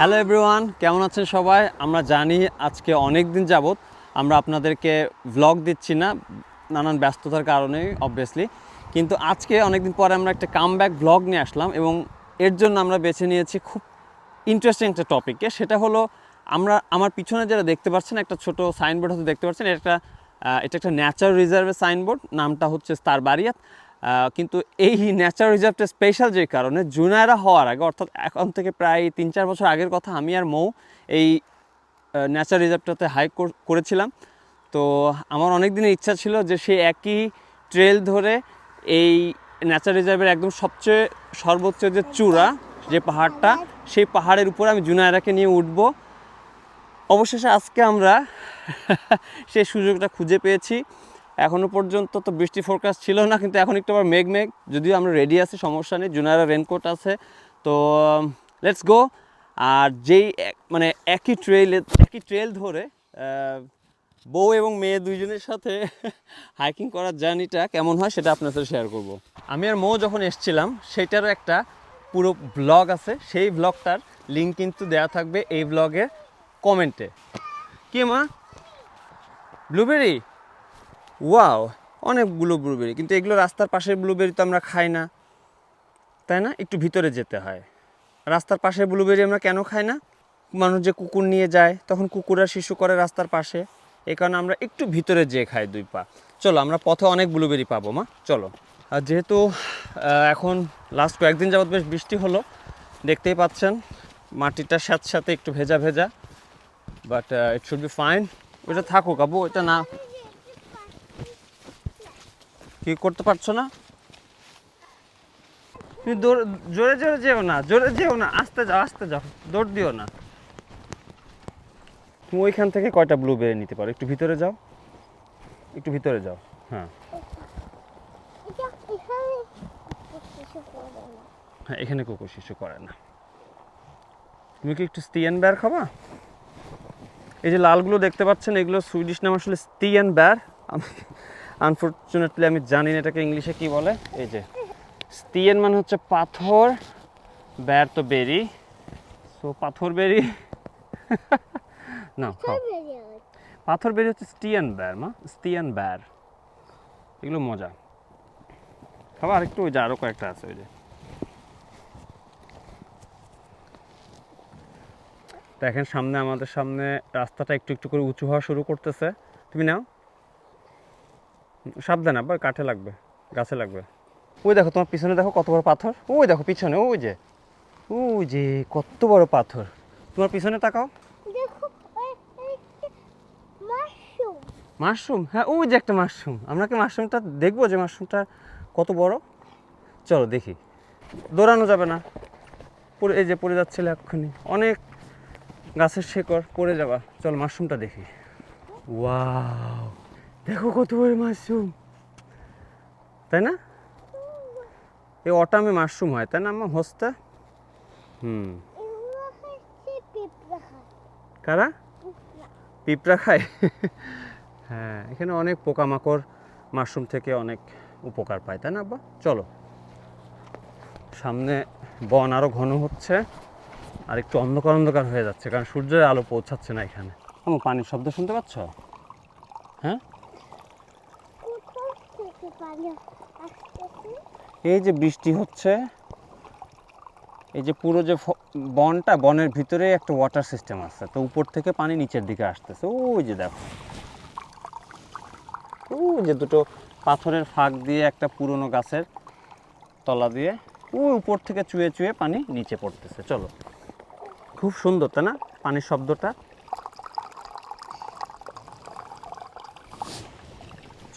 Hello everyone কেমন আছেন সবাই? আমরা জানি আজকে অনেক দিন যাবৎ আমরা আপনাদেরকে ভ্লগ দিচ্ছি না নানান ব্যস্ততার কারণে অবভিয়াসলি কিন্তু আজকে অনেক দিন পরে আমরা একটা কামব্যাক ব্লগ নিয়ে আসলাম এবং এর জন্য আমরা বেছে নিয়েছি খুব ইন্টারেস্টিং একটা টপিককে সেটা হলো আমরা আমার পিছনে যারা দেখতে পাচ্ছেন একটা ছোট সাইনবোর্ড হয়তো দেখতে পাচ্ছেন এটা একটা এটা একটা ন্যাচারাল রিজার্ভের সাইনবোর্ড নামটা হচ্ছে স্তারবারিয়াত আহ, কিন্তু এই ন্যাচার রিজার্ভটা স্পেশাল যে কারণে জুনায়রা হওয়ার আগে, অর্থাৎ এখন থেকে প্রায় তিন চার বছর আগের কথা আমি আর মৌ এই ন্যাচার রিজার্ভটাতে হাইক করেছিলাম। তো আমার অনেক দিনের ইচ্ছা ছিল যে সেই একই ট্রেল ধরে এই ন্যাচার রিজার্ভের একদম সবচেয়ে সর্বোচ্চ যে চূড়া, যে পাহাড়টা, সেই পাহাড়ের উপরে আমি জুনায়রাকে নিয়ে উঠবো। অবশেষে আজকে আমরা সেই সুযোগটা খুঁজে পেয়েছি। এখনও পর্যন্ত তো বৃষ্টি ফোরকাস্ট ছিল না, কিন্তু এখন একটু আবার মেঘ মেঘ। যদিও আমরা রেডি আছি, সমস্যা নেই জুনারা রেনকোট আছে। তো লেটস গো আর যেই মানে একই ট্রেল একই ট্রেল ধরে বউ এবং মেয়ে দুইজনের সাথে হাইকিং করার জার্নিটা কেমন হয় সেটা আপনার সাথে শেয়ার করব। আমি আর মৌ যখন এসছিলাম, সেটারও একটা পুরো ব্লগ আছে। সেই ব্লগটার লিঙ্ক কিন্তু দেওয়া থাকবে এই ব্লগের কমেন্টে কি মা? ব্লুবেরি ওয়াও অনেকগুলো ব্লুবেরি কিন্তু এগুলো রাস্তার পাশের ব্লুবেরি তো আমরা খাই না, তাই না? একটু ভিতরে যেতে হয়। রাস্তার পাশের ব্লুবেরি আমরা কেন খাই না? মানুষ যে কুকুর নিয়ে যায়, তখন কুকুর শিশু করে রাস্তার পাশে। এই কারণে আমরা একটু ভিতরে যেয়ে খাই দুই পা। চলো, আমরা পথে অনেক ব্লুবেরি পাবো, মা। চলো। আর যেহেতু এখন লাস্ট কয়েকদিন যাবৎ বেশ বৃষ্টি হলো, দেখতেই পাচ্ছেন, মাটিটা সাথে সাথে একটু ভেজা ভেজা but it should be fine ওটা থাকুক, আবু এটা না কি করতে পারছ না? তুমি জোরে জোরে যেও না, জোরে যেও না, আস্তে যাও আস্তে যাও, দৌড় দিও না। তুমি ওইখান থেকে কয়টা ব্লুবেরি নিতে পারো? একটু ভিতরে যাও। একটু ভিতরে যাও হ্যাঁ। হ্যাঁ এখানে কুকুর শিশু করে না। তুমি কি একটু স্টিয়ান ব্যার খাবা? এই যে লালগুলো দেখতে পাচ্ছেন, এগুলো সুইডিশ নাম আসলে স্টিয়ান ব্যার আমি আনফর্চুনেটলি আমি জানি না এটাকে ইংলিশে কি বলে। এই যে স্টিয়ান মানে হচ্ছে পাথর ব্যার তো বেরি। সো পাথর বেরি। না পাথর বেরি হচ্ছে স্টিয়ান ব্যার মা। স্টিয়ান ব্যার। এগুলো মজা। খাবার আরেকটু ওই যে আরও কয়েকটা আছে ওই যে। দেখেন সামনে আমাদের সামনে রাস্তাটা একটু একটু করে উঁচু হওয়া শুরু করতেছে। তুমি নাও। সাবধানে আবার কাঠে লাগবে গাছে লাগবে। ওই দেখো তোমার পিছনে দেখো কত বড় পাথর। ওই দেখো পিছনে ওই যে ওই যে কত বড় পাথর। তোমার পিছনে তাকাও। মাশরুম? হ্যাঁ ওই যে একটা মাশরুম। আমরা কি মাশরুমটা দেখব যে মাশরুমটা কত বড়? চলো দেখি। দৌড়ানো যাবে না। পড়ে এই যে পড়ে যাচ্ছিল এক্ষুনি। অনেক গাছের শেকড় পড়ে যাবা। চল মাশরুমটা দেখি। ওয়াও। দেখো কত বড় মাশরুম। তাই না? এই অটামে মাশরুম হয়, তাই না আমার হস্তে? হুম। কারা? পিঁপড়া খায়? হ্যাঁ এখানে অনেক পোকামাকড় মাশরুম থেকে অনেক উপকার পায়, তাই না আব্বা? চলো। সামনে বন আরও ঘন হচ্ছে, আর একটু অন্ধকার অন্ধকার হয়ে যাচ্ছে, কারণ সূর্যের আলো পৌঁছাচ্ছে না এখানে। পানির শব্দ শুনতে পাচ্ছ? হ্যাঁ কোথাও থেকে পানি আসতেছে এই যে বৃষ্টি হচ্ছে, এই যে পুরো যে বনটা, বনের ভিতরে একটা ওয়াটার সিস্টেম আছে। তো উপর থেকে পানি নিচের দিকে আসতেছে। ওই যে দেখো। ওই যে দুটো পাথরের ফাঁক দিয়ে একটা পুরনো গাছের তলা দিয়ে ওই উপর থেকে চুয়ে চুয়ে পানি নিচে পড়তেছে। চলো। খুব সুন্দর, তাই না? পানির শব্দটা।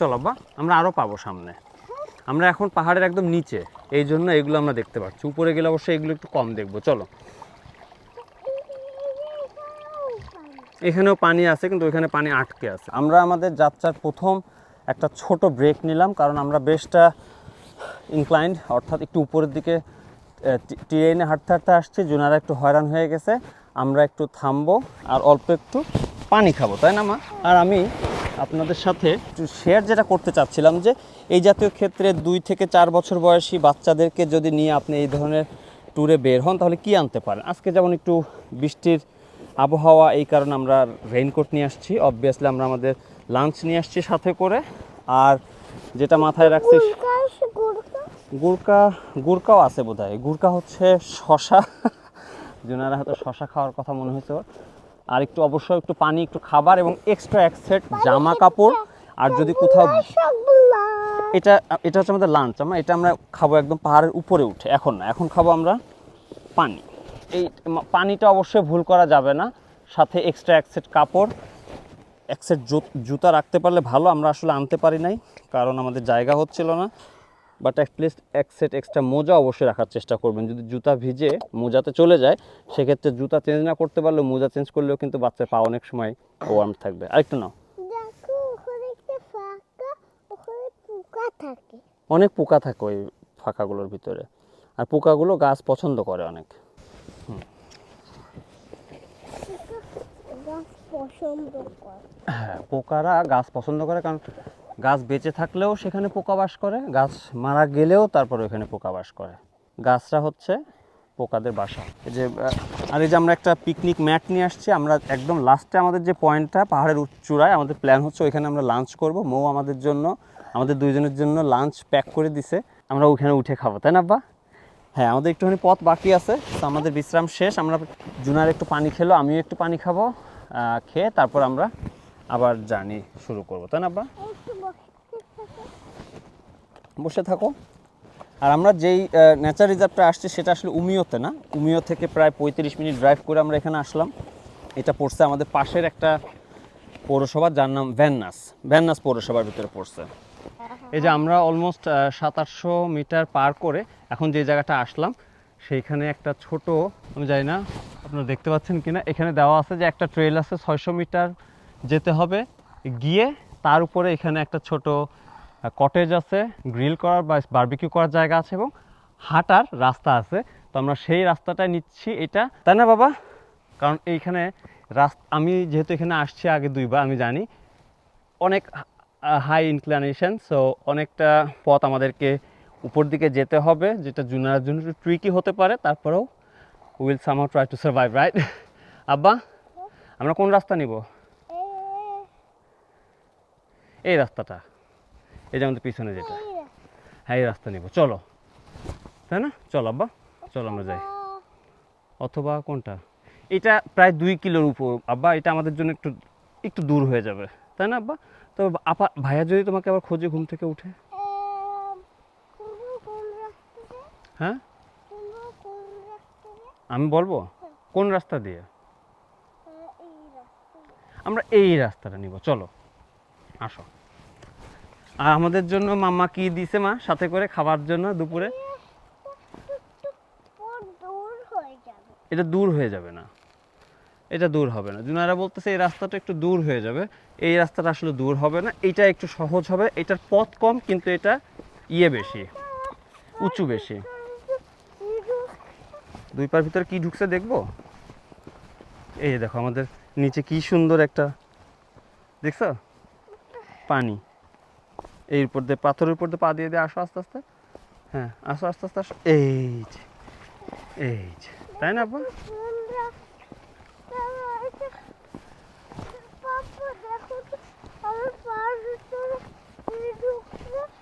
চলো, বা আমরা আরও পাবো সামনে। আমরা এখন পাহাড়ের একদম নিচে। এই জন্য এগুলো আমরা দেখতে পাচ্ছি। উপরে গেলে অবশ্যই এগুলো একটু কম দেখব। চলো। এখানেও পানি আছে, কিন্তু ওইখানে পানি আটকে আছে। আমরা আমাদের যাত্রার প্রথম একটা ছোট ব্রেক নিলাম, কারণ আমরা বেশটা ইনক্লাইন্ড অর্থাৎ একটু উপরের দিকে ট্রেনে হাঁটতে হাঁটতে আসছি। জুনারা একটু হয়রান হয়ে গেছে। আমরা একটু থামবো আর অল্প একটু পানি খাব, তাই না মা? আর আমি আপনাদের সাথে শেয়ার যেটা করতে চাচ্ছিলাম যে, এই জাতীয় ক্ষেত্রে দুই থেকে চার বছর বয়সী বাচ্চাদেরকে যদি নিয়ে আপনি এই ধরনের ট্যুরে বের হন, তাহলে কি আনতে পারেন? আজকে যেমন একটু বৃষ্টির আবহাওয়া, এই কারণে আমরা রেইনকোট নিয়ে আসছি। অবভিয়াসলি আমরা আমাদের লাঞ্চ নিয়ে আসছি সাথে করে। আর যেটা মাথায় রাখছি, গুড়কা গুড়কা গুড়কাও আছে বোধ হয় গুড়কা হচ্ছে শশা। জুনারা হয়তো শশা খাওয়ার কথা মনে হয়েছে। আর একটু অবশ্যই একটু পানি একটু খাবার এবং এক্সট্রা এক সেট জামা কাপড়। আর যদি কোথাও এটা এটা হচ্ছে আমাদের লাঞ্চ আমরা এটা আমরা খাব একদম পাহাড়ের উপরে উঠে। এখন না এখন খাব আমরা পানি। এই পানিটা অবশ্যই ভুল করা যাবে না। সাথে এক্সট্রা এক সেট কাপড় এক সেট জুতা রাখতে পারলে ভালো আমরা আসলে আনতে পারি নাই কারণ আমাদের জায়গা হচ্ছিল না। বাট অ্যাটলিস্ট এক সেট এক্সট্রা মোজা অবশ্যই রাখার চেষ্টা করবেন। যদি জুতা ভিজে মোজাতে চলে যায় সেক্ষেত্রে জুতা চেঞ্জ না করতে পারলেও মোজা চেঞ্জ করলেও কিন্তু বাচ্চার পা অনেক সময় ওয়ার্ম থাকবে। আরেকটু নাও। অনেক পোকা থাকে ওই ফাঁকাগুলোর ভিতরে। আর পোকাগুলো গাছ পছন্দ করে অনেক। হ্যাঁ পোকারা গাছ পছন্দ করে কারণ গাছ বেঁচে থাকলেও সেখানে পোকা বাস করে, গাছ মারা গেলেও তারপর ওখানে পোকা বাস করে। গাছটা হচ্ছে পোকাদের বাসা। এই যে আর এই যে আমরা একটা পিকনিক ম্যাট নিয়ে আসছি, আমরা একদম লাস্টে আমাদের যে পয়েন্টটা পাহাড়ের উচ- চূড়ায়, আমাদের প্ল্যান হচ্ছে ওইখানে আমরা লাঞ্চ করব। মৌ আমাদের জন্য, আমাদের দুইজনের জন্য লাঞ্চ প্যাক করে দিছে। আমরা ওইখানে উঠে খাব, তাই না আব্বা? হ্যাঁ আমাদের একটুখানি পথ বাকি আছে, তো আমাদের বিশ্রাম শেষ। আমরা জুনার একটু পানি খেলো, আমিও একটু পানি খাব খেয়ে তারপর আমরা আবার জার্নি শুরু করব, তাই না আব্বা? বসে থাকো। আর আমরা যেই নেচার রিজার্ভটা আসছি সেটা আসলে উমিওতে না। উমিও থেকে প্রায় পঁয়ত্রিশ মিনিট ড্রাইভ করে আমরা এখানে আসলাম। এটা পড়ছে আমাদের পাশের একটা পৌরসভা, যার নাম ভ্যান্নাস ভ্যান্নাস পৌরসভার ভিতরে পড়ছে। এই যে আমরা অলমোস্ট সাত আটশো মিটার পার করে এখন যে জায়গাটা আসলাম, সেইখানে একটা ছোট, আমি জানি না আপনারা দেখতে পাচ্ছেন কিনা, এখানে দেওয়া আছে যে একটা ট্রেল আছে, ছয়শো মিটার যেতে হবে। গিয়ে তার উপরে এখানে একটা ছোট কটেজ আছে গ্রিল করার বা বারবিকিউ করার জায়গা আছে এবং হাঁটার রাস্তা আছে। তো আমরা সেই রাস্তাটাই নিচ্ছি এটা। তাই না বাবা? কারণ এইখানে রাস্তা আমি যেহেতু এখানে আসছি আগে দুইবার আমি জানি। অনেক হাই ইনক্লানেশন সো অনেকটা পথ আমাদেরকে উপর দিকে যেতে হবে যেটা জুনার জন্য একটু ট্রিকি হতে পারে তারপরেও will somehow try to survive right আব্বা আমরা কোন রাস্তা নিব? এই রাস্তাটা। এই যে আমাদের পিছনে যেটা। হ্যাঁ এই রাস্তা নিব। চলো। তাই না? চলো আব্বা। চলো আমরা যাই। অথবা কোনটা? এটা প্রায় দুই কিলোর উপর। আব্বা, এটা আমাদের জন্য একটু একটু দূর হয়ে যাবে। তাই না, আব্বা? তো আপা, ভাইয়া যদি তোমাকে আবার খোঁজে ঘুম থেকে উঠে? হ্যাঁ? আমি বলব? কোন রাস্তা দিয়ে। আমরা এই রাস্তাটা নিব। চলো। আসো। আর আমাদের জন্য মাম্মা কি দিছে মা? সাথে করে খাবার জন্য দুপুরে? এটা দূর হয়ে যাবে না। এটা দূর হবে না। জুনারা বলতেছে, এই রাস্তাটা একটু দূর হয়ে যাবে। এই রাস্তাটা আসলে দূর হবে না। এটা একটু সহজ হবে। এটার পথ কম, কিন্তু এটা ইয়ে বেশি, উঁচু বেশি। দুই পার ভিতরে কি ঢুকছে দেখব? এই দেখো আমাদের নিচে কি সুন্দর একটা, দেখছ? পানি। এই উপর দিয়ে, পাথরের উপর দিয়ে পা দিয়ে দিয়ে আসো আস্তে আস্তে। হ্যাঁ আসো আস্তে আস্তে, আসো। এই যে এই যে, তাই না আপা?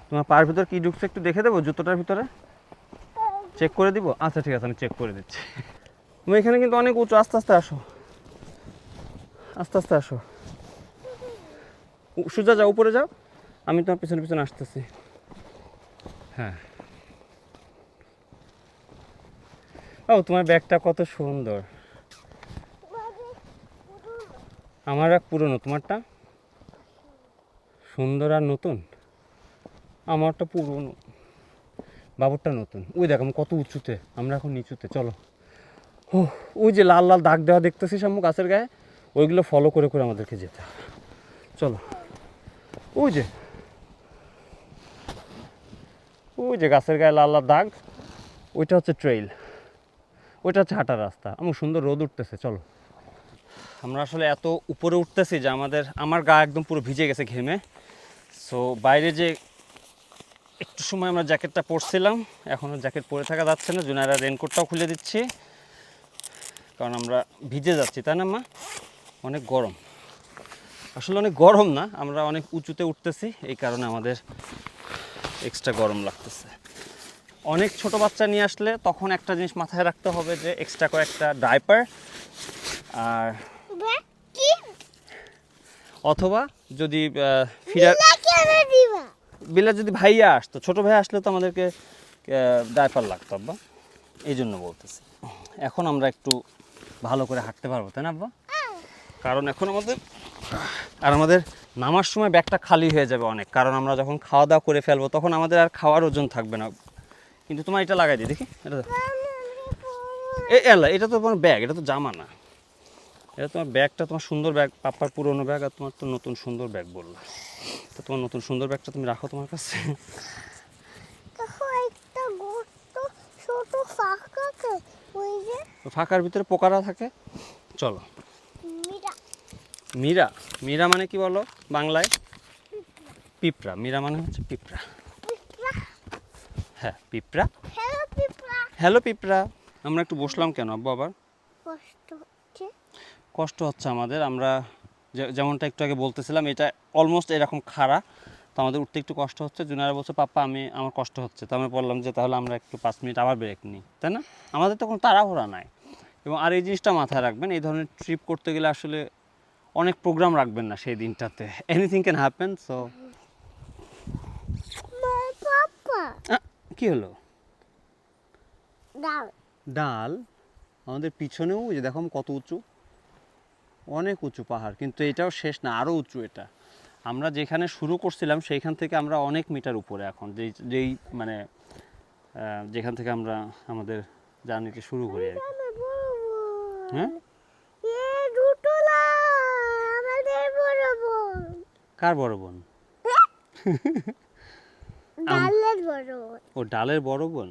তোমার পায়ের ভিতর কি ঢুকছে একটু দেখে দেবো, জুতোটার ভিতরে? চেক করে দিব? আচ্ছা ঠিক আছে, আমি চেক করে দিচ্ছি। তুমি এখানে কিন্তু অনেক উঁচু, আস্তে আস্তে আসো। আস্তে আস্তে আসো। সোজা যাও, উপরে যাও। আমি তোমার পিছনে পিছনে আসতেছি। হ্যাঁ। ও তোমার ব্যাগটা কত সুন্দর। আমার এক পুরনো তোমারটা? সুন্দর আর নতুন? আমারটা পুরনো। বাবুরটা নতুন। ওই দেখ আমি কত উঁচুতে আমরা এখন নিচুতে চলো। ও ওই যে লাল লাল দাগ দেওয়া দেখতেছি সামু গাছের গায়ে? ওইগুলো ফলো করে করে আমাদেরকে যেতে হবে। চলো। ওই যে ওই যে গাছের গায়ে লাল লাল দাগ, ওইটা হচ্ছে ট্রেইল ওইটা হচ্ছে হাঁটার রাস্তা। আমার সুন্দর রোদ উঠতেছে, চলো। আমরা আসলে এত উপরে উঠতেছি যে আমাদের, আমার গা একদম পুরো ভিজে গেছে ঘেমে। সো বাইরে যে একটু সময় আমরা জ্যাকেটটা পরছিলাম এখনও জ্যাকেট পরে থাকা যাচ্ছে না জুনারা রেনকোটটাও খুলে দিচ্ছি। কারণ আমরা ভিজে যাচ্ছি, তাই না, মা? অনেক গরম। আসলে অনেক গরম না, আমরা অনেক উঁচুতে উঠতেছি, এই কারণে আমাদের এক্সট্রা গরম লাগতেছে। অনেক ছোট বাচ্চা নিয়ে আসলে তখন একটা জিনিস মাথায় রাখতে হবে যে এক্সট্রা কয়েকটা ডাইপার আর অথবা যদি ফিরার বিলা বিলা যদি ভাইয়া আসতো ছোট ভাই আসলে তো আমাদেরকে ডাইপার লাগতো আব্বা। এই জন্য বলতেছি। এখন আমরা একটু ভালো করে হাঁটতে পারব তাই না আব্বা? কারণ এখন আমাদের আর আমাদের নামার সময় ব্যাগটা খালি হয়ে যাবে অনেক কারণ আমরা যখন খাওয়া দাওয়া করে ফেলব তখন আমাদের আর খাওয়ার ওজন থাকবে না। কিন্তু তোমার এটা লাগাই দিই দেখি এটা এলা এটা তো তোমার ব্যাগ এটা তো জামা না। এটা তোমার ব্যাগটা তোমার সুন্দর ব্যাগ পাপ্পার পুরনো ব্যাগ আর তোমার তো নতুন সুন্দর ব্যাগ বলল তো তোমার নতুন সুন্দর ব্যাগটা তুমি রাখো তোমার কাছে। ফাঁকার ভিতরে পোকারা থাকে। চলো। মীরা মীরা মানে কি বলো বাংলায়? পিঁপড়া মীরা মানে হচ্ছে পিঁপড়া। হ্যাঁ পিঁপড়া। হ্যালো পিঁপড়া। আমরা একটু বসলাম কেন আব্বু আবার? কষ্ট হচ্ছে। আমাদের আমরা যেমনটা একটু আগে বলতেছিলাম এটা অলমোস্ট এরকম খাড়া তো আমাদের উঠতে একটু কষ্ট হচ্ছে। জুনারা বলছে পাপ্পা আমি আমার কষ্ট হচ্ছে। তো আমরা বললাম যে তাহলে আমরা একটু পাঁচ মিনিট আবার ব্রেক নিই। তাই না? আমাদের তো কোনো তাড়াহুড়া নাই। এবং আর এই জিনিসটা মাথায় রাখবেন এই ধরনের ট্রিপ করতে গেলে আসলে অনেক প্রোগ্রাম রাখবেন না সেই দিনটাতে। এনিথিং ক্যান হ্যাপেন সো কি হলো? ডাল। আমাদের পিছনেও যে দেখো কত উঁচু? অনেক উঁচু পাহাড় কিন্তু এটাও শেষ না আরও উঁচু এটা। আমরা যেখানে শুরু করছিলাম সেইখান থেকে আমরা অনেক মিটার উপরে এখন। যেই যেই মানে যেখান থেকে আমরা আমাদের জার্নিটি শুরু করি আর হ্যাঁ এ দুটো না আমাদের বড় বোন কার বড় বোন? ডালের বড় বোন। ও ডালের বড় বোন?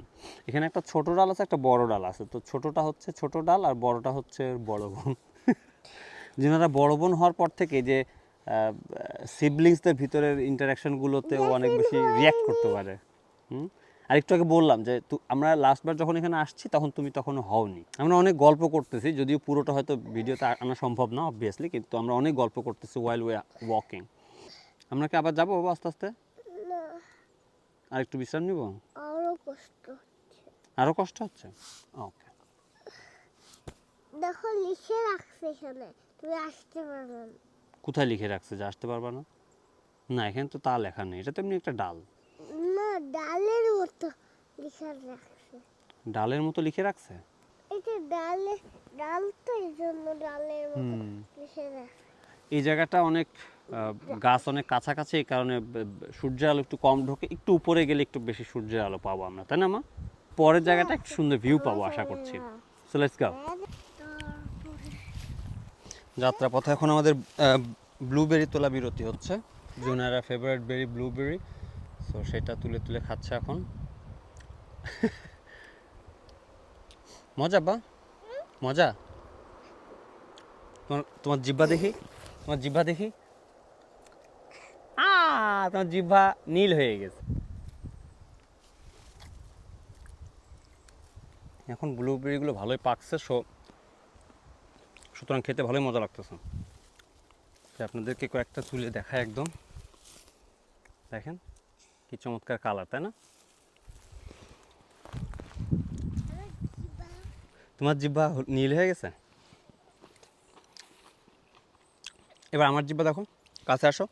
এখানে একটা ছোট ডাল আছে একটা বড় ডাল আছে। তো ছোটটা হচ্ছে ছোট ডাল আর বড়টা হচ্ছে বড় বোন। যেনারা বড় বোন হওয়ার পর থেকে যে সিবলিংসদের ভিতরের ইন্টারাকশনগুলোতে ও অনেক বেশি রিয়াক্ট করতে পারে। হুম? আর একটু আগে বললাম যে আমরা লাস্টবার যখন এখানে আসছি তখন তুমি তখন হওনি। আমরা অনেক গল্প করতেছি যদিও পুরোটা হয়তো ভিডিওতে আনা সম্ভব না অবভিয়াসলি কিন্তু আমরা অনেক গল্প করতেছি ওয়াইল ওয়ে ওয়াকিং আমরা কি আবার যাব আস্তে আস্তে? আর একটু বিশ্রাম নিব? আরও কষ্ট আরও কষ্ট হচ্ছে? ওকে। দেখো লিখে রাখছে এখানে। তুমি আসতে পারবে কোথায় লিখে রাখছে? যে আসতে পারবা না? না এখানে তো তা লেখা নেই। এটা তো এমনি একটা ডাল। না ডালের মতো লিখে রাখছে। ডালের মতো লিখে রাখছে? এটা ডালে ডাল তো এই জন্য ডালের মতো। লিখে রাখছে। এই জায়গাটা অনেক গাছ অনেক কাছাকাছি, এই কারণে সূর্যের আলো একটু কম ঢোকে, একটু উপরে গেলে একটু বেশি সূর্যের আলো পাবো আমরা, তাই না, মা? পরের জায়গাটা একটু সুন্দর ভিউ পাবো, আশা করছি। লেটস গো যাত্রাপথে এখন আমাদের ব্লুবেরি তোলা বিরতি হচ্ছে। জুনারা ফেভারিট বেরি ব্লুবেরি সো সেটা তুলে তুলে খাচ্ছে এখন। মজা, বা? মজা? তোমার তোমার জিব্বা দেখি? তোমার জিব্বা দেখি? আ, তোমার জিব্বা নীল হয়ে গেছে। এখন ব্লুবেরিগুলো ভালোই পাকছে সো সুতরাং খেতে ভালোই মজা লাগতেছে। আপনাদেরকে কয়েকটা তুলে দেখায় একদম। দেখেন, কি চমৎকার কালার তাই না? তোমার জিব্বা নীল হয়ে গেছে? এবার আমার জিব্বা দেখো, কাছে আসো।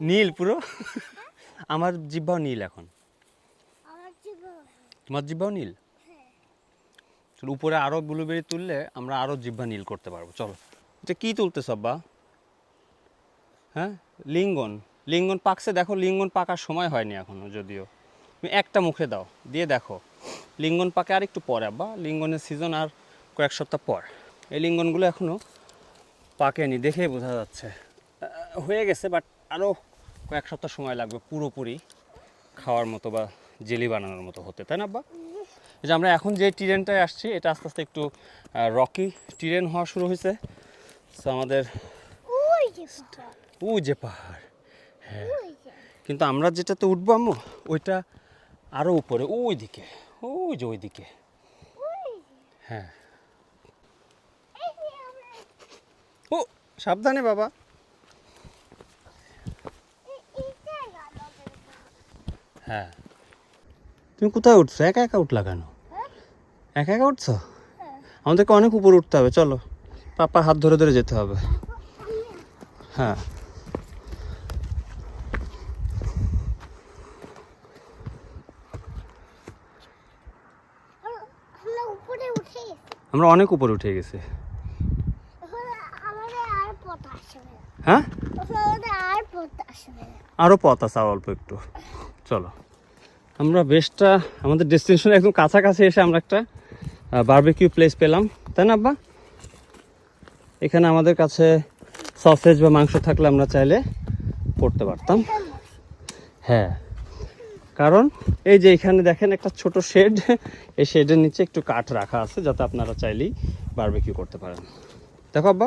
নীল পুরো। আমার জিব্বাও নীল এখন। তোমার জিব্বাও নীল? চলো উপরে আরও ব্লুবেরি তুললে আমরা আরও জিব্বা নীল করতে পারব। চলো। এটা কি তুলতে সব্বা হ্যাঁ? লিঙ্গন। লিঙ্গন পাকছে দেখো লিঙ্গন পাকার সময় হয়নি এখনও যদিও। তুমি একটা মুখে দাও দিয়ে দেখো। লিঙ্গন পাকে আর একটু পরে আব্বা। লিঙ্গনের সিজন আর কয়েক সপ্তাহ পর। এই লিঙ্গনগুলো এখনও পাকেনি দেখেই বোঝা যাচ্ছে। হয়ে গেছে বাট আরও কয়েক সপ্তাহ সময় লাগবে পুরোপুরি খাওয়ার মতো বা জেলি বানানোর মতো হতে তাই না আব্বা? যে আমরা এখন যে টিরেনটায় আসছি এটা আস্তে আস্তে একটু রকি টিরেন হওয়া শুরু হয়েছে। সো আমাদের ওই যে পাহাড়। হ্যাঁ। কিন্তু আমরা যেটাতে উঠবো আম্মু ওইটা আরও উপরে ওই দিকে ওই যে। ওই দিকে হ্যাঁ ও সাবধানে বাবা এই- এইটা গেল হ্যাঁ। তুমি কোথায় উঠছো? একা একা উঠলা কেন? একা একা উঠছো। আমাদেরকে অনেক উপরে উঠতে হবে চলো। পাপার হাত ধরে ধরে যেতে হবে। হ্যাঁ। আমরা- অনেক উপরে উঠে গেছি। এখন পথ আসবে হ্যাঁ? আর পথ আসবে আরও পথ আছে অল্প একটু। চলো। আমরা বেশটা আমাদের ডেস্টিনেশন একদম কাছাকাছি এসে আমরা একটা বারবিকিউ প্লেস পেলাম। তাই না আব্বা? এখানে আমাদের কাছে সসেজ বা মাংস থাকলে আমরা চাইলে করতে পারতাম। হ্যাঁ। কারণ এই যে এখানে দেখেন একটা ছোট শেড এই শেডের নিচে একটু কাঠ রাখা আছে যাতে আপনারা চাইলেই বারবিকিউ করতে পারেন। দেখো আব্বা।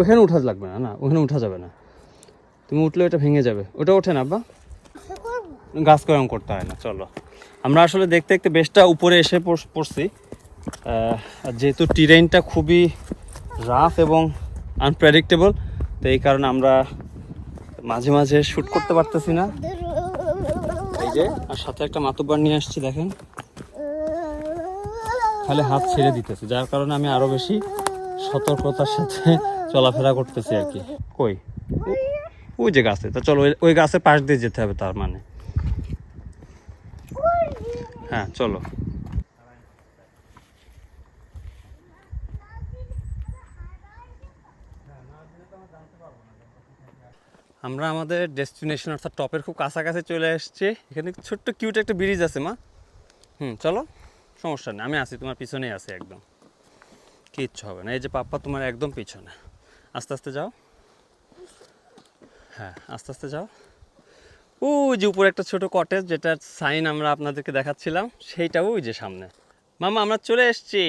ওখানে উঠা লাগবে না না ওখানে উঠা যাবে না। তুমি উঠলে ওটা ভেঙে যাবে। ওটা ওঠে না, আব্বা? গাছ কয়রম করতে হয় না, চলো। আমরা আসলে দেখতে দেখতে বেশটা উপরে এসে পড়- পড়ছি। যেহেতু টিরেনটা খুবই রাফ এবং আনপ্রেডিক্টেবল তো এই কারণে আমরা মাঝে মাঝে শ্যুট করতে পারতেছি না। এই যে, আর সাথে একটা মাতব্বার নিয়ে আসছি, দেখেন। খালি হাত ছেড়ে দিতেছে, যার কারণে আমি আরও বেশি সতর্কতার সাথে চলাফেরা করতেছি আর কি। কই? ওই যে গাছে। তা চলো, ওই- গাছের পাশ দিয়ে যেতে হবে তার মানে। হ্যাঁ চলো। আমরা আমাদের ডেস্টিনেশন অর্থাৎ টপের খুব কাছাকাছি চলে এসেছি। এখানে ছোট্ট কিউট একটা ব্রিজ আছে, মা। হুম, চলো। সমস্যা নেই, আমি আছি, তোমার পিছনেই আছি একদম। কিচ্ছু হবে না, এই যে পাপ্পা তোমার একদম পিছনে। আস্তে আস্তে যাও। হ্যাঁ আস্তে আস্তে যাও। ওই যে উপরে একটা ছোট কটেজ যেটার সাইন আমরা আপনাদেরকে দেখাচ্ছিলাম, সেইটা ওই যে সামনে। মামা, আমরা চলে এসেছি।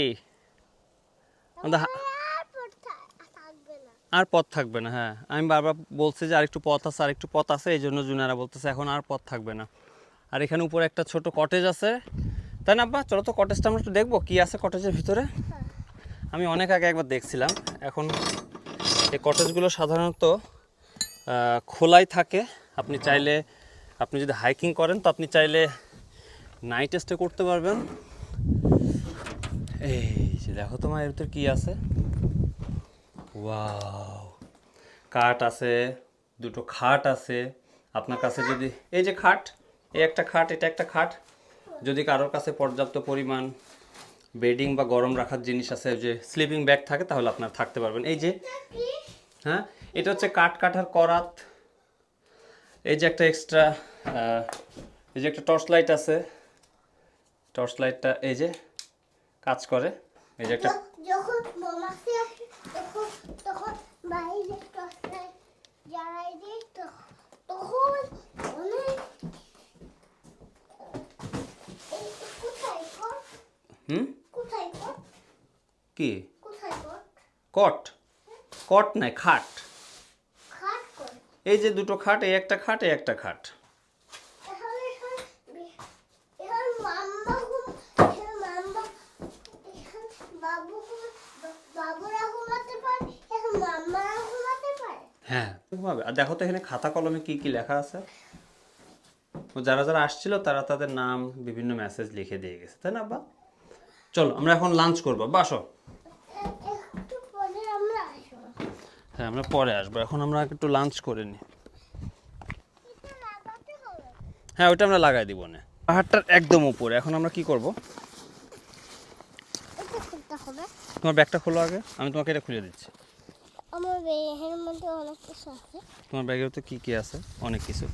আর পথ থাকবে না হ্যাঁ। আমি বারবার বলছি যে আরেকটু পথ আছে, আরেকটু পথ আছে, এই জন্য জুনারা বলতেছে এখন আর পথ থাকবে না। আর এখানে উপরে একটা ছোট কটেজ আছে। তাই না, আব্বা? চলো তো কটেজটা আমরা একটু দেখব, কী আছে কটেজের ভিতরে। আমি অনেক আগে একবার দেখছিলাম। এখন এই কটেজগুলো সাধারণত খোলাই থাকে। আপনি চাইলে, আপনি যদি হাইকিং করেন, তো আপনি চাইলে নাইট স্টে করতে পারবেন। এই দেখো তোমার, এর ভিতরে কী আছে? ওয়াও কাঠ আছে, দুটো খাট আছে। আপনার কাছে যদি, এই যে খাট, এই একটা খাট, এটা একটা খাট। যদি কারোর কাছে পর্যাপ্ত পরিমাণ বেডিং বা গরম রাখার জিনিস আছে, যে স্লিপিং ব্যাগ থাকে, তাহলে আপনার থাকতে পারবেন। এই যে হ্যাঁ? এটা হচ্ছে কাঠ কাঠার করাত। এই যে একটা এক্সট্রা এই যে একটা টর্চ লাইট আছে। টর্চ লাইটটা এই যে কাজ করে। এই যে একটা যখন আসে তখন তখন বাইরে টসলাই জ্বালাই দিই তখন তখন অনেক কোথায় হুম? কোথায় কট? কি? কোথায় কট? কট? কট নাই খাট? এই যে দুটো খাট এই একটা খাট এই একটা খাট। হ্যাঁ ঘুমাবে। আর দেখো তো এখানে খাতা কলমে কি কি লেখা আছে? যারা যারা আসছিল তারা তাদের নাম বিভিন্ন মেসেজ লিখে দিয়ে গেছে। তাই না আব্বা? চলো আমরা এখন লাঞ্চ করব। বাসো এ- একটু পরে আমরা আসব হ্যাঁ আমরা পরে আসব এখন আমরা একটু লাঞ্চ করে নিই হ্যাঁ ওইটা আমরা লাগাই দিব না পাহাড়টার একদম উপরে এখন আমরা কি করব তোমার ব্যাগটা খোলো আগে আমি তোমাকে এটা খুলে দিচ্ছি আমার বেহের মধ্যে অনেক কিছু আছে তোমার ব্যাগের তো কি কি আছে অনেক কিছু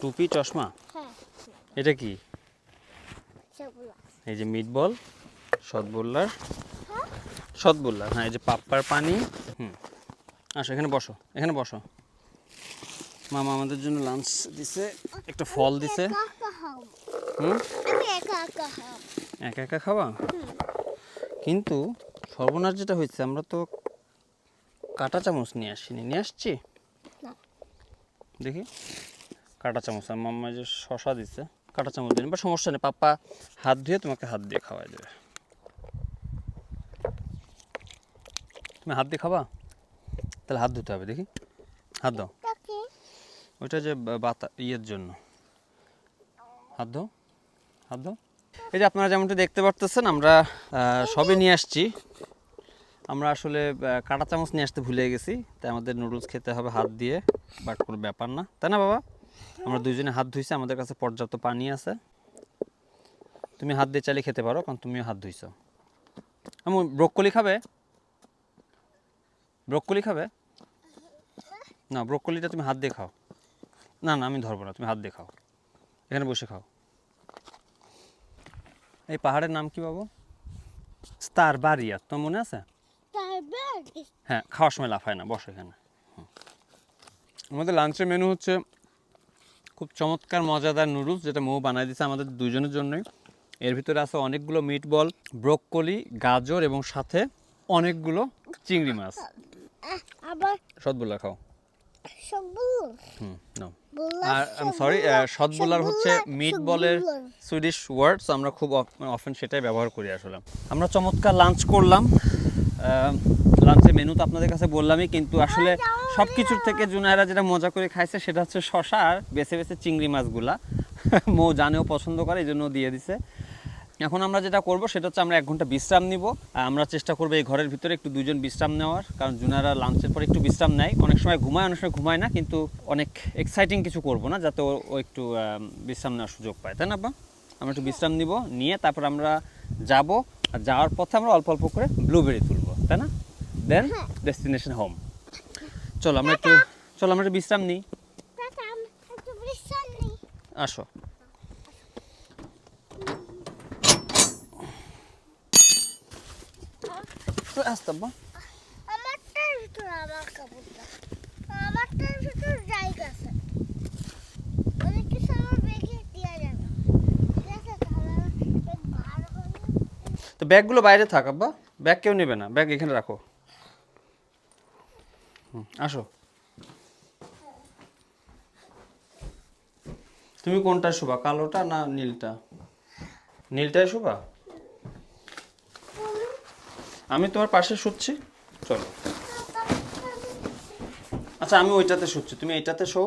টুপি চশমা হ্যাঁ এটা কি? এই যে মিট বল সদবুল্লার হ্যাঁ? সদবুল্লার হ্যাঁ এই যে পাপ্পার পানি। হুম। আসো এখানে বসো এখানে বসো। মামা আমাদের জন্য লাঞ্চ দিছে একটা ফল দিছে। একা একা হুম? একা একা খাও একা একা খাওয়া কিন্তু সর্বনাশ যেটা হয়েছে আমরা তো কাঁটা চামচ নিয়ে আসিনি। নিয়ে আসছি? দেখি। কাঁটা চামচ আর মাম্মা যে শশা দিছে। কাঁটা চামচ দিন বা সমস্যা নেই পাপ্পা হাত ধুয়ে তোমাকে হাত দিয়ে খাওয়াই দেবে। তুমি হাত দিয়ে খাবা? তাহলে হাত ধুতে হবে দেখি। হাত দাও। ওইটা যে বাতা ইয়ের জন্য। হাত দাও হাত দাও। এই যে আপনারা যেমনটা দেখতে পারতেছেন আমরা সবই নিয়ে আসছি। আমরা আসলে কাঁটা চামচ নিয়ে আসতে ভুলে গেছি তাই আমাদের নুডলস খেতে হবে হাত দিয়ে বাট কোনো ব্যাপার না। তাই না বাবা? আমরা দুইজনে হাত ধুইছি আমাদের কাছে পর্যাপ্ত পানি আছে। তুমি হাত দিয়ে চালিয়ে খেতে পারো কারণ তুমিও হাত ধুইছো। আমি ব্রোকলি খাবে? ব্রোকলি খাবে? না ব্রোকলিটা তুমি হাত দিয়ে খাও। না না আমি ধরবো না তুমি হাত দিয়ে খাও। এখানে বসে খাও। এই পাহাড়ের নাম কি বাবু? স্টার বারিয়া তোমার মনে আছে? হ্যাঁ খাওয়ার সময় লাফায় না বসো এখানে। আমাদের লাঞ্চের মেনু হচ্ছে খুব চমৎকার মজাদার নুডলস যেটা মৌ বানাই দিচ্ছে আমাদের দুজনের জন্যই। এর ভিতরে আছে অনেকগুলো মিট বল ব্রোকলি গাজর এবং সাথে অনেকগুলো চিংড়ি মাছ। আবার সদবুল্লা খাও। আর আই সরি সদবুলার হচ্ছে মিট বলের সুইডিশ ওয়ার্ড আমরা খুব অফেন সেটাই ব্যবহার করি আসলে। আমরা চমৎকার লাঞ্চ করলাম। লাঞ্চের মেনু তো আপনাদের কাছে বললামই কিন্তু আসলে সব কিছুর থেকে জুনায়রা যেটা মজা করে খাইছে সেটা হচ্ছে শশা আর বেছে বেছে চিংড়ি মাছগুলা। মৌ জানেও পছন্দ করে এই জন্য দিয়ে দিছে। এখন আমরা যেটা করব সেটা হচ্ছে আমরা এক ঘণ্টা বিশ্রাম নিব। আর আমরা চেষ্টা করব এই ঘরের ভিতরে একটু দুজন বিশ্রাম নেওয়ার কারণ জুনারা লাঞ্চের পর একটু বিশ্রাম নেয়। অনেক সময় ঘুমায় অনেক সময় ঘুমায় না কিন্তু অনেক এক্সাইটিং কিছু করব না যাতে ও ও একটু বিশ্রাম নেওয়ার সুযোগ পায়। তাই না বা আমরা একটু বিশ্রাম নিব নিয়ে তারপর আমরা যাব। আর যাওয়ার পথে আমরা অল্প অল্প করে ব্লুবেরি তুলব। তাই না? দেন ডেস্টিনেশন হোম চলো আমরা একটু চলো আমরা একটু বিশ্রাম নিই। আসো। তো আসতে আব্বা আমারটার ভিতরে আমার কাপড়টা। আমারটার ভিতরে জায়গা আছে। অনেক কিছু আমার ব্যাগে দেওয়া যাবে। ঠিক আছে তাহলে আমার ব্যাগ ভার হলে তো ব্যাগগুলো বাইরে থাক আব্বা। ব্যাগ কেউ নেবে না। ব্যাগ এখানে রাখো। আসো। তুমি কোনটা শোভা কালোটা না নীলটা? নীলটাই শোভা আমি তোমার পাশে শুচ্ছি, চলো। আচ্ছা আমি ওইটাতে শুচ্ছি, তুমি এইটাতে শো।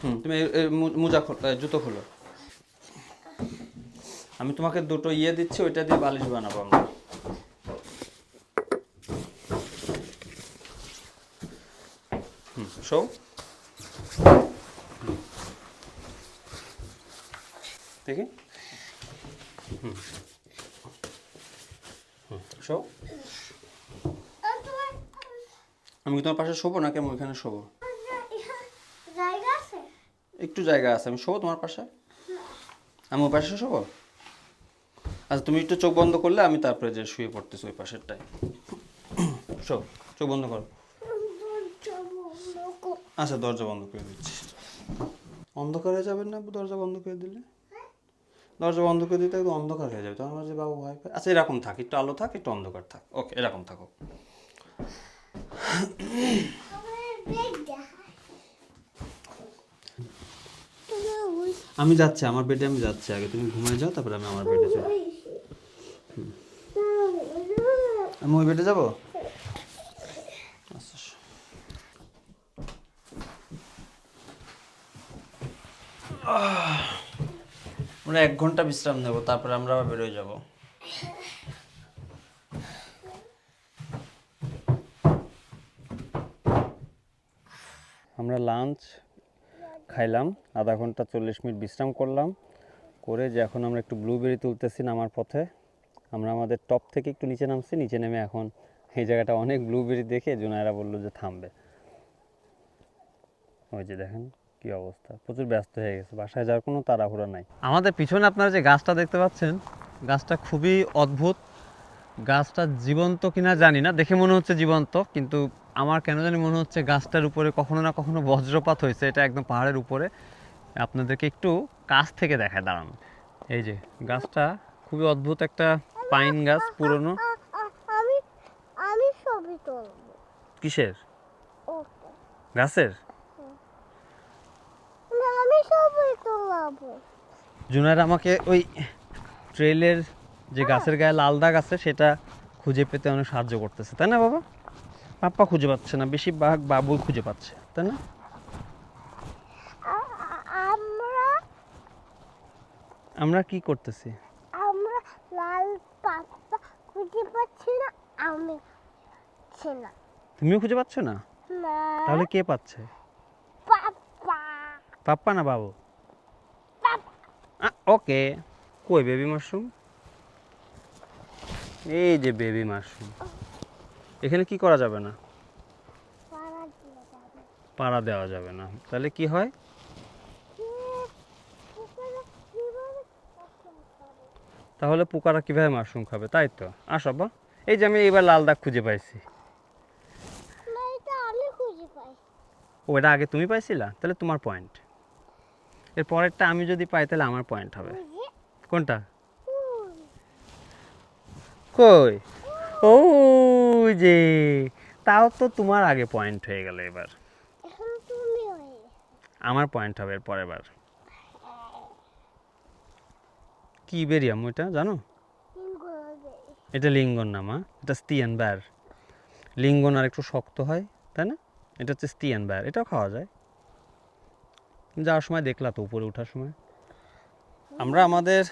হুম, তুমি মোজা জুতো খোলো। আমি তোমাকে দুটো ইয়ে দিচ্ছি, ওইটা দিয়ে বালিশ বানাবো আমরা। শো দেখি শো আমি তোমার পাশে শোবো নাকি আমি ওইখানে শোবো? একটু জায়গা আছে, আমি শোবো তোমার পাশে? আমি ওই পাশে শোবো? আচ্ছা তুমি একটু চোখ বন্ধ করলে আমি তারপরে যে শুয়ে পড়তেছি ওই পাশেরটাই শো চোখ বন্ধ করো। আচ্ছা দরজা বন্ধ করে দিচ্ছি। অন্ধকার হয়ে যাবেন না, দরজা বন্ধ করে দিলে? দরজা বন্ধ করে দিতে একদম অন্ধকার হয়ে যাবে। তোমার যে বাবু, ভয় পায়। আচ্ছা এরকম থাক, একটু আলো থাক, একটু অন্ধকার থাক। ওকে, এরকম থাকো আমার আমি যাচ্ছি, আমার বেডে আমি যাচ্ছি। আগে তুমি ঘুমায় যাও, তারপরে আমি আমার বেডে যাই। আমি ওই বেডে যাব? আমরা এক ঘণ্টা বিশ্রাম নেব, তারপরে আমরা আবার বেরোয় যাব। আমরা লাঞ্চ খাইলাম, আধা ঘণ্টা চল্লিশ মিনিট বিশ্রাম করলাম, করে যে এখন আমরা একটু ব্লুবেরি তুলতেছি নামার পথে। আমরা আমাদের টপ থেকে একটু নিচে নামছি, নিচে নেমে এখন এই জায়গাটা অনেক ব্লুবেরি দেখে জুনায়রা বলল যে থামবে। ওই যে দেখেন। কি অবস্থা? প্রচুর ব্যস্ত হয়ে গেছে বাসায় যাওয়ার কোনো তাড়াহুড়া নাই। আমাদের পিছনে আপনারা যে গাছটা দেখতে পাচ্ছেন গাছটা খুবই অদ্ভুত। গাছটা জীবন্ত কিনা জানি না দেখে মনে হচ্ছে জীবন্ত কিন্তু আমার কেন জানি মনে হচ্ছে গাছটার উপরে কখনো না কখনো বজ্রপাত হয়েছে এটা একদম পাহাড়ের উপরে। আপনাদেরকে একটু কাছ থেকে দেখায় দাঁড়ান। এই যে গাছটা খুবই অদ্ভুত একটা পাইন গাছ পুরনো। আ- আ- আমি আমি ছবি তুলবো। কিসের? গাছের? জুনার আমাকে ওই ট্রেলের যে গাছের গায়ে লাল দাগ আছে সেটা খুঁজে পেতে অনেক সাহায্য করতেছে তাই না বাবা? পাপ্পা খুঁজে পাচ্ছে না বেশিরভাগ বাবুই খুঁজে পাচ্ছে তাই না? আমরা আমরা কি করতেছি? আমরা লাল পাতা খুঁজে পাচ্ছি না আমি পাচ্ছি না। তুমিও খুঁজে পাচ্ছ না। তাহলে কে পাচ্ছে? পাপ্পা না বাবু? ওকে। কই বেবি মাশরুম? এই যে বেবি মাশরুম। এখানে কি করা যাবে না? পাড়া দেওয়া যাবে। না। তাহলে কি হয়? তাহলে পোকারা কীভাবে মাশরুম খাবে? তাই তো। আসো বা এই যে আমি এবার লাল দাগ খুঁজে পাইছি। না এটা আমি খুঁজে পাই ও এটা আগে তুমি পাইছিলা? তাহলে তোমার পয়েন্ট এর পরেরটা আমি যদি পাই তাহলে আমার পয়েন্ট হবে। কোনটা? কই? ও যে তাও তো তোমার আগে পয়েন্ট হয়ে গেল এবার। হয়ে আমার পয়েন্ট হবে এর পরের বার। কি বেরিয়াম ওইটা জানো? এটা লিঙ্গন না মা এটা স্তিয়ান ব্যার লিঙ্গন আর একটু শক্ত হয় তাই না? এটা হচ্ছে স্তিয়ান ব্যার এটাও খাওয়া যায়। যাওয়ার সময় দেখলা তো উপরে ওঠার সময়? আমরা আমাদের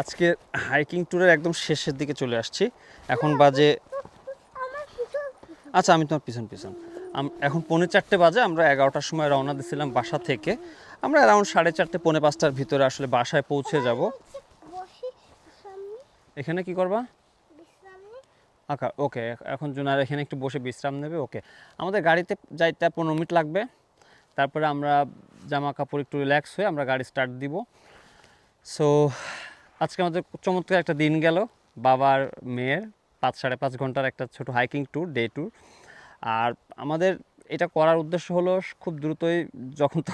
আজকের হাইকিং ট্যুরের একদম শেষের দিকে চলে আসছি। এখন বাজে আচ্ছা আমি তোমার পিছন পিছন। এখন পৌনে চারটে বাজে, আমরা এগারোটার সময় রওনা দিছিলাম বাসা থেকে। আমরা অ্যারাউন্ড সাড়ে চারটে, পৌনে পাঁচটার ভিতরে আসলে বাসায় পৌঁছে যাব। এখানে কি করবা? আচ্ছা ওকে, এখন জুনার এখানে একটু বসে বিশ্রাম নেবে, ওকে। আমাদের গাড়িতে যাইতে পনেরো মিনিট লাগবে। তারপরে আমরা জামা কাপড় একটু রিল্যাক্স হয়ে আমরা গাড়ি স্টার্ট দিব। সো আজকে আমাদের চমৎকার একটা দিন গেল। বাবার মেয়ের পাঁচ, সাড়ে পাঁচ ঘণ্টার একটা ছোট হাইকিং ট্যুর ডে ট্যুর আর আমাদের এটা করার উদ্দেশ্য হলো খুব দ্রুতই যখন তো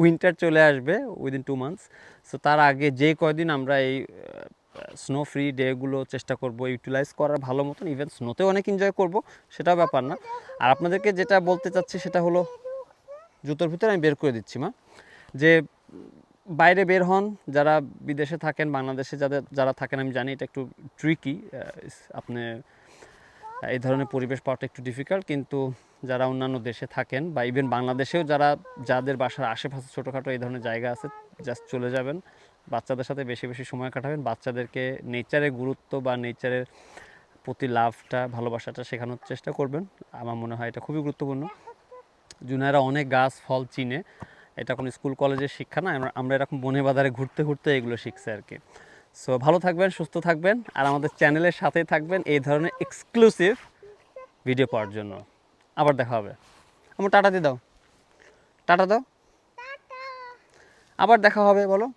উইন্টার চলে আসবে উইদিন টু মান্থস সো তার আগে যে কয়দিন আমরা এই স্নো ফ্রি ডেগুলো চেষ্টা করব ইউটিলাইজ করার ভালো মতন ইভেন স্নোতেও অনেক এনজয় করব, সেটাও ব্যাপার না। আর আপনাদেরকে যেটা বলতে চাচ্ছি সেটা হলো জুতোর ভিতরে আমি বের করে দিচ্ছি, মা। যে বাইরে বের হন, যারা বিদেশে থাকেন, বাংলাদেশে যাদের, যারা থাকেন, আমি জানি এটা একটু ট্রিকি আপনি এই ধরনের পরিবেশ পাওয়াটা একটু ডিফিকাল্ট কিন্তু যারা অন্যান্য দেশে থাকেন বা ইভেন বাংলাদেশেও যারা, যাদের বাসার আশেপাশে ছোটোখাটো এই ধরনের জায়গা আছে জাস্ট চলে যাবেন। বাচ্চাদের সাথে বেশি বেশি সময় কাটাবেন। বাচ্চাদেরকে নেচারের গুরুত্ব বা নেচারের প্রতি লাভটা, ভালোবাসাটা শেখানোর চেষ্টা করবেন। আমার মনে হয় এটা খুবই গুরুত্বপূর্ণ। জুনিয়ররা অনেক গাছ ফল চিনে। এটা কোনো স্কুল কলেজের শিক্ষা না আমরা- এরকম বনে বাজারে ঘুরতে ঘুরতে এগুলো শিখছি আর কি। সো ভালো থাকবেন সুস্থ থাকবেন আর আমাদের চ্যানেলের সাথেই থাকবেন এই ধরনের এক্সক্লুসিভ ভিডিও পাওয়ার জন্য। আবার দেখা হবে। আমার টাটা দিয়ে দাও। টাটা দাও। আবার দেখা হবে বলো।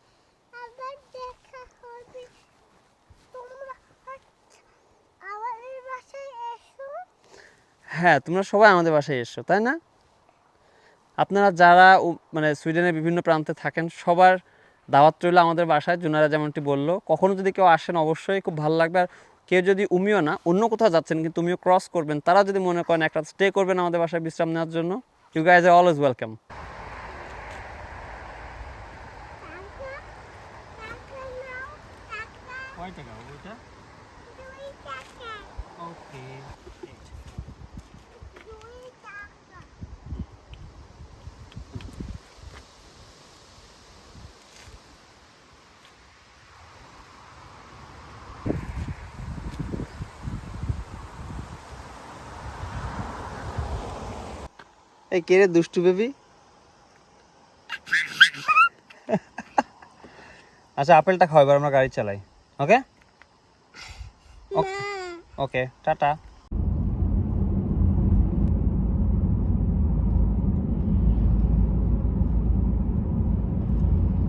হ্যাঁ তোমরা সবাই আমাদের বাসায় এসো তাই না? আপনারা যারা মানে সুইডেনের বিভিন্ন প্রান্তে থাকেন, সবার দাওয়াত রইল আমাদের বাসায়। জুনারা যেমনটি বলল কখনও যদি কেউ আসেন অবশ্যই খুব ভালো লাগবে। আর কেউ যদি উমিও না, অন্য কোথাও যাচ্ছেন কিন্তু উমিও ক্রস করবেন। তারা যদি মনে করেন একটা স্টে করবেন আমাদের বাসায় বিশ্রাম নেওয়ার জন্য you guys are always welcome টাকা টাকা নাও টাকা কয় টাকা ওইটা দুই টাকা ওকে দুই টাকা এই কে রে দুষ্টু বেবি? আচ্ছা আপেলটা খাও এবার আমরা গাড়ি চালাই। Okay okay tata.